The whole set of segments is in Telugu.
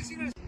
Have you seen it?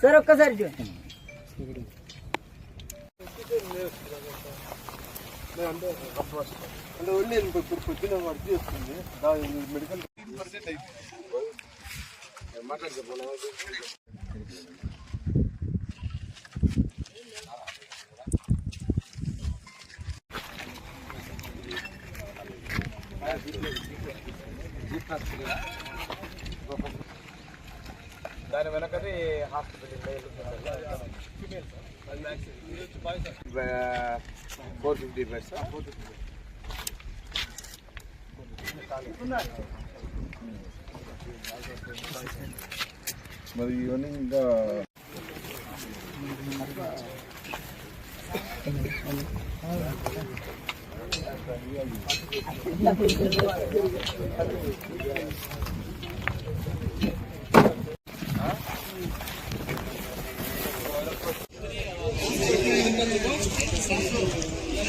Sir ఒక్కసారి చూడండి అంటే ఓన్లీ ఇప్పుడు పొద్దున వర్క్ చేస్తుంది మెడికల్ దాని ఫోర్ ఫిఫ్టీ బెడ్స్ మరి ఇవన్నీ ఇంకా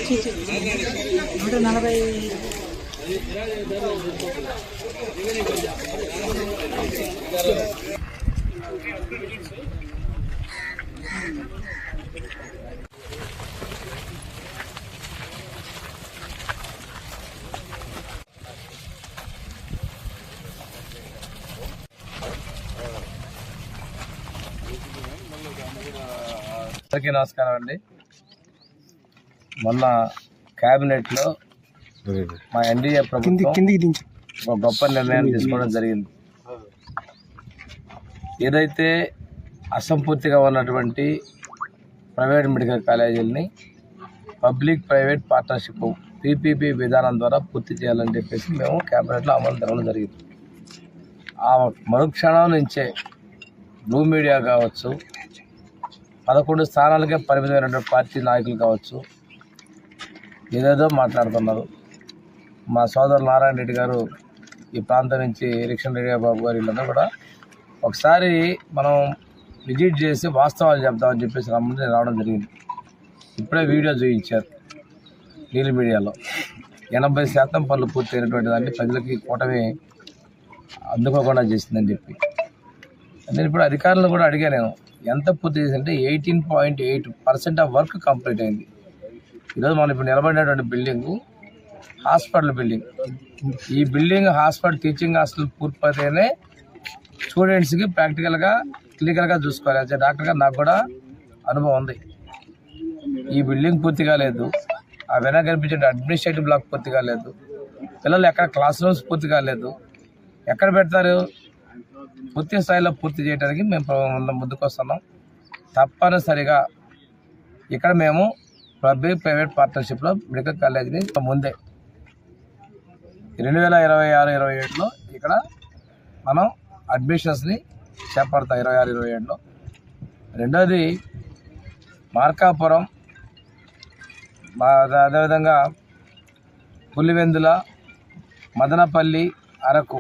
నూట నలభై అందరికీ నమస్కారం అండి. మొన్న కేబినెట్లో మా ఎన్డీఏ ప్రభుత్వం ఒక గొప్ప నిర్ణయం తీసుకోవడం జరిగింది. ఏదైతే అసంపూర్తిగా ఉన్నటువంటి ప్రైవేట్ మెడికల్ కాలేజీలని పబ్లిక్ ప్రైవేట్ పార్ట్నర్షిప్ పీపీపీ విధానం ద్వారా పూర్తి చేయాలని చెప్పేసి మేము కేబినెట్లో అమలు జరగడం జరిగింది. ఆ మరుక్షణం నుంచే బ్లూ మీడియా కావచ్చు పదకొండు స్థానాలకే పరిమితమైనటువంటి పార్టీ నాయకులు కావచ్చు ఏదేదో మాట్లాడుతున్నారు. మా సోదరు నారాయణ రెడ్డి గారు ఈ ప్రాంతం నుంచి ఎలక్షన్ రెడ్డి బాబు గారు వీళ్ళందరూ కూడా ఒకసారి మనం విజిట్ చేసి వాస్తవాలు చెప్తామని చెప్పేసి రమ్మని రావడం జరిగింది. ఇప్పుడే వీడియో చూపించారు నీలి మీడియాలో. ఎనభై శాతం పనులు పూర్తయినటువంటి దాన్ని ప్రజలకి కూటమి అందుకోకుండా చేసిందని చెప్పి. నేను ఇప్పుడు అధికారులను కూడా అడిగా నేను ఎంత పూర్తి చేసిందంటే eighteen point eight percent of work complete అయింది. ఈరోజు మనం ఇప్పుడు నిలబడినటువంటి బిల్డింగ్ హాస్పిటల్ బిల్డింగ్ ఈ బిల్డింగ్ హాస్పిటల్ టీచింగ్ హాస్టల్ పూర్తయితేనే స్టూడెంట్స్కి ప్రాక్టికల్గా క్లినికల్గా చూసుకోవాలి. అంటే డాక్టర్గా నాకు కూడా అనుభవం ఉంది. ఈ బిల్డింగ్ పూర్తి కాలేదు ఆ వెనక కనిపించే అడ్మినిస్ట్రేటివ్ బ్లాక్ పూర్తి కాలేదు పిల్లలు ఎక్కడ క్లాస్ రూమ్స్ పూర్తి కాలేదు ఎక్కడ పెడతారు? పూర్తి స్థాయిలో పూర్తి చేయడానికి మేము ముందుకు వస్తున్నాం తప్పనిసరిగా ఇక్కడ మేము పబ్లిక్ ప్రైవేట్ పార్ట్నర్షిప్లో మెడికల్ కాలేజీని ముందే. రెండు వేల ఇరవై ఆరు ఇరవై ఏడులో ఇక్కడ మనం అడ్మిషన్స్ని చేపడతాం ఇరవై ఆరు ఇరవై ఏడులో. రెండోది మార్కాపురం అదేవిధంగా పులివెందుల మదనపల్లి అరకు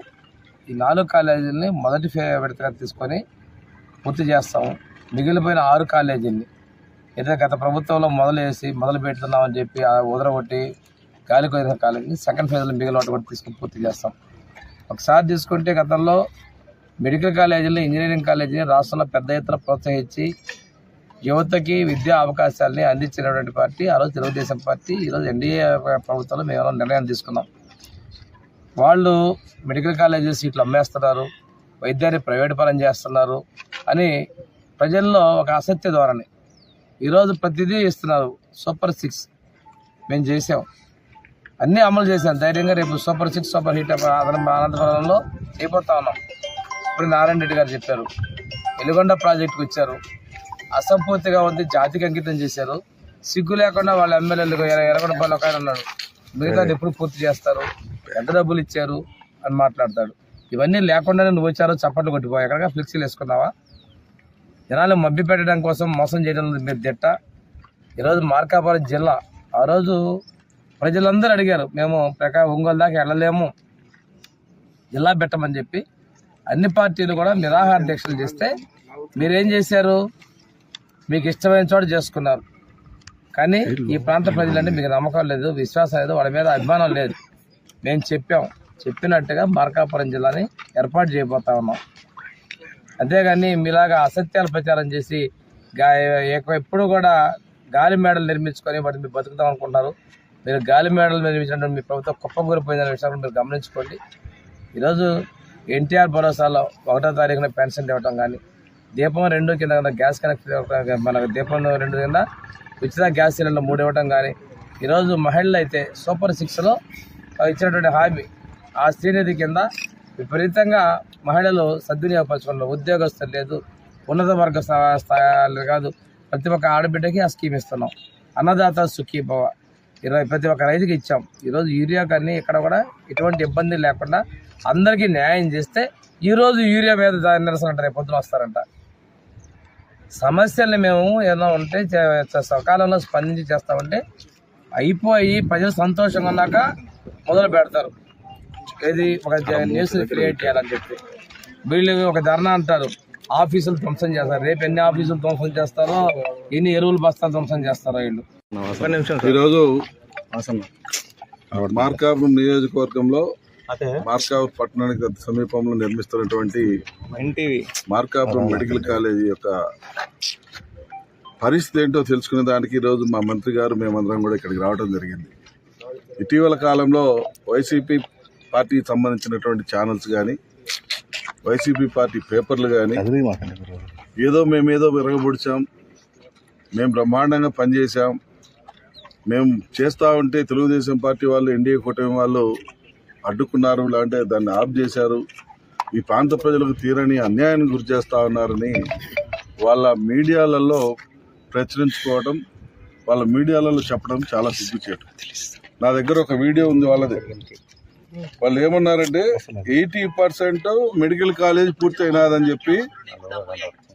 ఈ నాలుగు కాలేజీలని మొదటి ఫే విడతగా తీసుకొని పూర్తి చేస్తాము మిగిలిపోయిన ఆరు కాలేజీల్ని. ఏదైతే గత ప్రభుత్వంలో మొదలు వేసి మొదలు పెడుతున్నామని చెప్పి ఆ ఉదరగొట్టి గాలి కొదిన కాలేజీని సెకండ్ ఫేజ్లో మిగిలిన వాటి కూడా తీసుకొని పూర్తి చేస్తాం. ఒకసారి తీసుకుంటే గతంలో మెడికల్ కాలేజీలు ఇంజనీరింగ్ కాలేజీని రాష్ట్రంలో పెద్ద ఎత్తున ప్రోత్సహించి యువతకి విద్యా అవకాశాలని అందించినటువంటి పార్టీ ఆ రోజు తెలుగుదేశం పార్టీ ఈరోజు ఎన్డీఏ ప్రభుత్వంలో మేము నిర్ణయం తీసుకున్నాం. వాళ్ళు మెడికల్ కాలేజీ సీట్లు అమ్మేస్తున్నారు వైద్యాన్ని ప్రైవేట్ పరం చేస్తున్నారు అని ప్రజల్లో ఒక అసత్య ధోరణి. ఈరోజు ప్రతిదీ ఇస్తున్నారు. సూపర్ సిక్స్ మేము చేసాం. అన్నీ అమలు చేశాం. ధైర్యంగా రేపు సూపర్ సిక్స్ సూపర్ హిట్ అనంతపురంలో చేయబోతా ఉన్నాం. ఇప్పుడు నారాయణ రెడ్డి గారు చెప్పారు. వెలుగొండ ప్రాజెక్టుకు ఇచ్చారు అసంపూర్తిగా ఉంది. జాతికి అంకితం చేశారు. సిగ్గు లేకుండా వాళ్ళ ఎమ్మెల్యేలు ఎరగడపల్లి ఒక ఆయన ఉన్నాడు. మిగతాది ఎప్పుడు పూర్తి చేస్తారు? ఎంత డబ్బులు ఇచ్చారు? అని మాట్లాడతాడు. ఇవన్నీ లేకుండానే నువ్వు వచ్చారో చప్పట్లు కొట్టిపో. ఎక్కడిగా ఫ్లెక్సీలు వేసుకున్నావా? జనాలు మబ్బి పెట్టడం కోసం మోసం చేయడం మీరు దిట్ట. ఈరోజు మార్కాపురం జిల్లా. ఆ రోజు ప్రజలందరూ అడిగారు మేము ప్రకా ఒంగోలు దాకా వెళ్ళలేము. జిల్లా పెట్టమని చెప్పి. అన్ని పార్టీలు కూడా నిరాహార దీక్షలు చేస్తే మీరేం చేశారు? మీకు ఇష్టమైన చోట చేసుకున్నారు. కానీ ఈ ప్రాంత ప్రజలంటే మీకు నమ్మకం లేదు విశ్వాసం లేదు వాళ్ళ మీద అభిమానం లేదు. మేము చెప్పాం. చెప్పినట్టుగా మార్కాపురం జిల్లాని ఏర్పాటు చేయబోతా ఉన్నాం. అంతేగాని మీలాగా అసత్యాలు ప్రచారం చేసి ఎప్పుడు కూడా గాలి మేడలు నిర్మించుకొని వాటిని మీరు బతుకుతాం అనుకుంటున్నారు. మీరు గాలి మేడలు నిర్మించినటువంటి మీ ప్రభుత్వం కుప్పకూలిపోయిందనే విషయాన్ని మీరు గమనించుకోండి. ఈరోజు ఎన్టీఆర్ భరోసాలో ఒకటో తారీఖున పెన్షన్ ఇవ్వటం కానీ దీపం రెండు కింద కింద గ్యాస్ కనెక్షన్ మనకు మన దీపం రెండు కింద ఉచిత గ్యాస్ సిలిండర్ మూడు ఇవ్వటం కానీ ఈరోజు మహిళలు అయితే సూపర్ సిక్స్లో ఇచ్చినటువంటి హామీ ఆ శ్రీనిధి కింద విపరీతంగా మహిళలు సద్వినియోగపరచుకున్నారు ఉద్యోగస్తులు లేదు ఉన్నత వర్గ స్థాయిలు కాదు. ప్రతి ఒక్క ఆడబిడ్డకి ఆ స్కీమ్ ఇస్తున్నాం. అన్నదాత సుఖీభవ. ఇరవై ప్రతి ఒక్క రైతుకి ఇచ్చాం. ఈరోజు యూరియా కానీ ఇక్కడ కూడా ఎటువంటి ఇబ్బంది లేకుండా అందరికీ న్యాయం చేస్తే ఈరోజు యూరియా మీద దాని నిరసన అంటే రేపు పొద్దున వస్తారంట. సమస్యల్ని మేము ఏదైనా ఉంటే సకాలంలో స్పందించి చేస్తామంటే అయిపోయి ప్రజలు సంతోషంగా ఉన్నాక మొదలు పెడతారు. ఇది ఒక న్యూస్ క్రియేట్ చేయాలని చెప్పి. వీళ్ళు ఒక ధర్నా అంటారు. ఆఫీసులు ధ్వంసం చేస్తారు. రేపు ఎన్ని ఆఫీసులు ధ్వంసం చేస్తారో ఎన్ని ఎరువులు బస్తాలు ధ్వంసం చేస్తారో వీళ్ళు. ఈరోజు మార్కాపురం నియోజకవర్గంలో మార్కాపురం పట్టణానికి సమీపంలో నిర్మిస్తున్నటువంటి మార్కాపురం మెడికల్ కాలేజీ యొక్క పరిస్థితి ఏంటో తెలుసుకునే దానికి ఈరోజు మా మంత్రి గారు మేమందరం కూడా ఇక్కడికి రావడం జరిగింది. ఇటీవల కాలంలో వైసీపీ పార్టీకి సంబంధించినటువంటి ఛానల్స్ కానీ వైసీపీ పార్టీ పేపర్లు కానీ ఏదో మేమేదో విరగబొడిచాం మేము బ్రహ్మాండంగా పనిచేసాం మేము చేస్తూ ఉంటే తెలుగుదేశం పార్టీ వాళ్ళు ఎన్డీఏ కూటమి వాళ్ళు అడ్డుకున్నారు లేదంటే దాన్ని ఆఫ్ చేశారు ఈ ప్రాంత ప్రజలకు తీరని అన్యాయానికి గురి చేస్తూ ఉన్నారని వాళ్ళ మీడియాలలో ప్రచురించుకోవడం వాళ్ళ మీడియాలలో చెప్పడం చాలా సిగ్గుచేటు. నా దగ్గర ఒక వీడియో ఉంది వాళ్ళది. వాళ్ళు ఏమన్నారంటే ఎయిటీ పర్సెంట్ మెడికల్ కాలేజ్ పూర్తి అయినాదని చెప్పి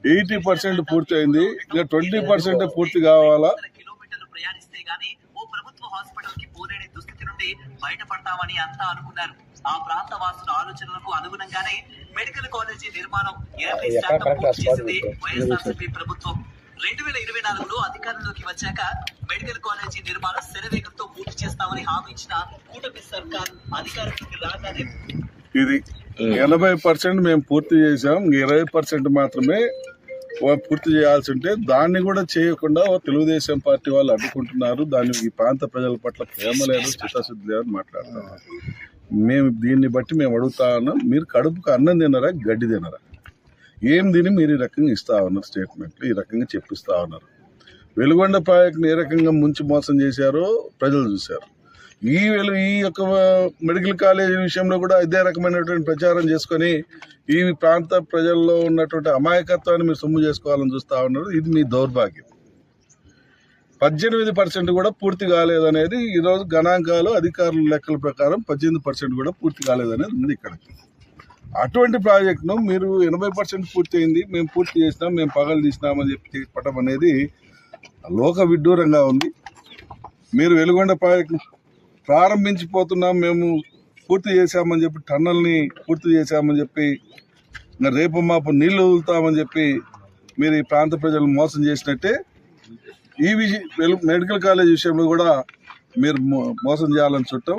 ఎయిటీ పర్సెంట్ పూర్తి అయింది ఇంకా ట్వంటీ పర్సెంట్ పూర్తి కావాలా? కిలోమీటర్లు ప్రయాణిస్తే గానీ ఓ ప్రభుత్వ హాస్పిటల్కి పోలేని దుస్థితి నుండి బయటపడతామని అంతా అనుకున్నారు ఆ ప్రాంత వాసుల ఆలోచనలకు అనుగుణంగానే మెడికల్ కాలేజీ నిర్మాణం ఇరవై శాతం పూర్తి చేసింది వైఎస్ఆర్సీపీ ప్రభుత్వం రెండు వేల ఇరవై నాలుగులో అధికారంలోకి వచ్చాక మెడికల్ కాలేజీ నిర్మాణం శరవేగంతో పూర్తి చేస్తామని హామీ ఇచ్చిన కూటమి సర్కార్ అధికారంలోకి రాగానే ఇది ఎనభై పర్సెంట్ మేము పూర్తి చేసాం ఇరవై పర్సెంట్ మాత్రమే పూర్తి చేయాల్సి ఉంటే దాన్ని కూడా చేయకుండా తెలుగుదేశం పార్టీ వాళ్ళు అడ్డుకుంటున్నారు. దాన్ని ఈ ప్రాంత ప్రజల పట్ల ప్రేమ లేదు చిత్తశుద్ధి లేదని మాట్లాడుతున్నారు. మేము దీన్ని బట్టి మేము అడుగుతా ఉన్నాం. మీరు కడుపుకు అన్నం తినరా గడ్డి తినరా? ఏం తిని మీరు ఈ రకంగా ఇస్తా ఉన్నారు స్టేట్మెంట్లు ఈ రకంగా చెప్పిస్తా ఉన్నారు. వెలుగొండ ప్రాజెక్ట్ని ఏ రకంగా ముంచి మోసం చేశారో ప్రజలు చూశారు. ఈ వెలు ఈ యొక్క మెడికల్ కాలేజీ విషయంలో కూడా ఇదే రకమైనటువంటి ప్రచారం చేసుకొని ఈ ప్రాంత ప్రజల్లో ఉన్నటువంటి అమాయకత్వాన్ని మీరు సొమ్ము చేసుకోవాలని చూస్తూ ఉన్నారు. ఇది మీ దౌర్భాగ్యం. పద్దెనిమిది పర్సెంట్ కూడా పూర్తి కాలేదనేది ఈరోజు గణాంకాలు అధికారుల లెక్కల ప్రకారం పద్దెనిమిది పర్సెంట్ కూడా పూర్తి కాలేదనేది ఉంది ఇక్కడ. అటువంటి ప్రాజెక్టును మీరు ఎనభై పర్సెంట్ పూర్తి అయింది మేము పూర్తి చేసినాం మేము పగలు తీసినామని చెప్పి చెప్పడం అనేది లోక విడ్డూరంగా ఉంది. మీరు వెలుగొండ ప్రాజెక్టు ప్రారంభించిపోతున్నాం మేము పూర్తి చేశామని చెప్పి టన్నల్ని పూర్తి చేశామని చెప్పి ఇంకా రేపు మాపు నీళ్ళు వదులుతామని చెప్పి మీరు ఈ ప్రాంత ప్రజలు మోసం చేసినట్టే ఈ విషయం మెడికల్ కాలేజ్ విషయంలో కూడా మీరు మో- మోసం చేయాలని చుట్టం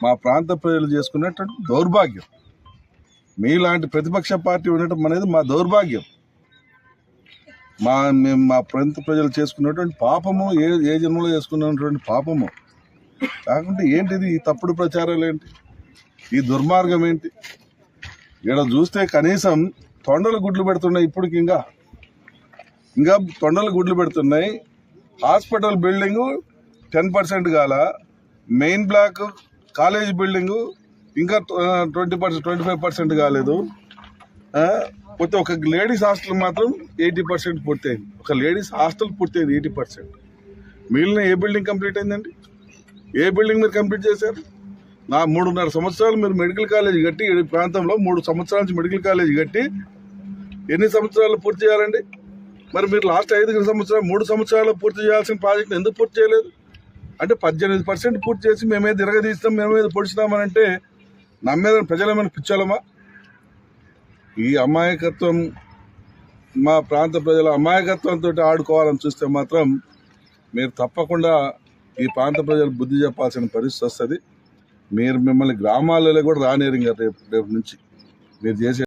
మా ప్రాంత ప్రజలు చేసుకున్నట్టు దౌర్భాగ్యం. మీలాంటి ప్రతిపక్ష పార్టీ ఉండటం అనేది మా దౌర్భాగ్యం. మా మేము మా ప్రాంత ప్రజలు చేసుకున్నటువంటి పాపము ఏ ఏ జన్మలో చేసుకున్నటువంటి పాపము. కాకుంటే ఏంటిది ఈ తప్పుడు ప్రచారాలు ఏంటి? ఈ దుర్మార్గం ఏంటి? ఇక్కడ చూస్తే కనీసం తొండలు గుడ్లు పెడుతున్నాయి ఇప్పటికి ఇంకా. ఇంకా తొండలు గుడ్లు పెడుతున్నాయి. హాస్పిటల్ బిల్డింగ్ టెన్ పర్సెంట్ కాల మెయిన్ బ్లాక్ కాలేజ్ బిల్డింగ్ ఇంకా twenty percent twenty five percent కాలేదు. పోతే ఒక లేడీస్ హాస్టల్ మాత్రం ఎయిటీ పర్సెంట్ పూర్తయింది. ఒక లేడీస్ హాస్టల్ పూర్తయింది ఎయిటీ పర్సెంట్. మిగిలిన ఏ బిల్డింగ్ కంప్లీట్ అయిందండి? ఏ బిల్డింగ్ మీరు కంప్లీట్ చేశారు? నా మూడున్నర సంవత్సరాలు మీరు మెడికల్ కాలేజ్ కట్టి ఈ ప్రాంతంలో మూడు సంవత్సరాల నుంచి మెడికల్ కాలేజ్ కట్టి ఎన్ని సంవత్సరాలు పూర్తి చేయాలండి? మరి మీరు లాస్ట్ ఐదు సంవత్సరాలు మూడు సంవత్సరాలు పూర్తి చేయాల్సిన ప్రాజెక్ట్ ఎందుకు పూర్తి చేయలేదు? అంటే పద్దెనిమిది పర్సెంట్ పూర్తి చేసి మేమే తిరగదీస్తాం మేమే పొడిచినామని నమ్మేదని నమ్మేద ప్రజలేమైనా ఈ అమాయకత్వం మా ప్రాంత ప్రజల అమాయకత్వంతో ఆడుకోవాలని చూస్తే మాత్రం మీరు తప్పకుండా ఈ ప్రాంత ప్రజలు బుద్ధి చెప్పాల్సిన పరిస్థితి వస్తుంది. మీరు మిమ్మల్ని గ్రామాలలో కూడా రానేరు ఇంకా రేపు రేపు నుంచి. మీరు చేసే